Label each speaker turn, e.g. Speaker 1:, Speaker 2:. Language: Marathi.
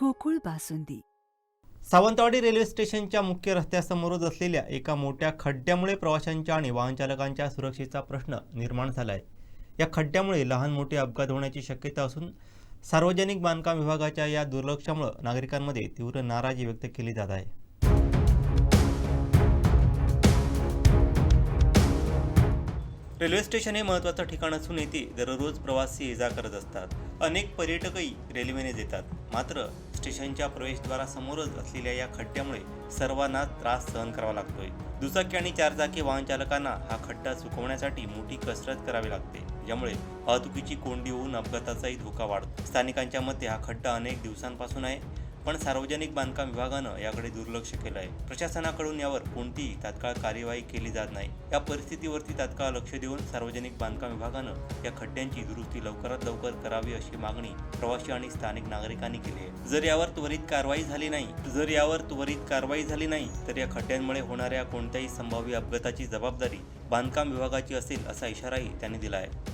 Speaker 1: गोकुळ बासुंदी.
Speaker 2: सावंतवाडी रेल्वे स्टेशनच्या मुख्य रस्त्यासमोरच असलेल्या एका मोठ्या खड्ड्यामुळे प्रवाशांच्या आणि वाहनचालकांच्या सुरक्षेचा प्रश्न निर्माण झाला आहे या खड्ड्यामुळे लहान मोठे अपघात होण्याची शक्यता असून सार्वजनिक बांधकाम विभागाच्या या दुर्लक्षामुळे नागरिकांमध्ये तीव्र नाराजी व्यक्त केली जात आहे. रेल्वे स्टेशन हे महत्त्वाचं ठिकाण असून येथे दररोज प्रवासी ये जा करत असतात. अनेक पर्यटकही रेल्वेने येतात मात्र स्टेशनच्या प्रवेशद्वारासमोरच असलेल्या या खड्ड्यामुळे सर्वांना त्रास सहन करावा लागतोय. दुचाकी आणि चारचाकी वाहन चालकांना हा खड्डा सुकवण्यासाठी मोठी कसरत करावी लागते ज्यामुळे वाहतुकीची कोंडी होऊन अपघाताचाही धोका वाढतो. स्थानिकांच्या मते हा खड्डा अनेक दिवसांपासून आहे. पण सार्वजनिक बांधकाम विभागानं याकडे दुर्लक्ष केलं आहे प्रशासनाकडून यावर कोणतीही तात्काळ कार्यवाही केली जात नाही. या परिस्थितीवरती तात्काळ लक्ष देऊन सार्वजनिक बांधकाम विभागानं या खड्ड्यांची दुरुस्ती लवकरात लवकर करावी अशी मागणी प्रवासी आणि स्थानिक नागरिकांनी केली आहे. जर यावर त्वरित कारवाई झाली नाही जर यावर त्वरित कारवाई झाली नाही तर या खड्ड्यांमुळे होणाऱ्या कोणत्याही संभाव्य अपघाताची जबाबदारी बांधकाम विभागाची असेल असा इशाराही त्यांनी दिला आहे.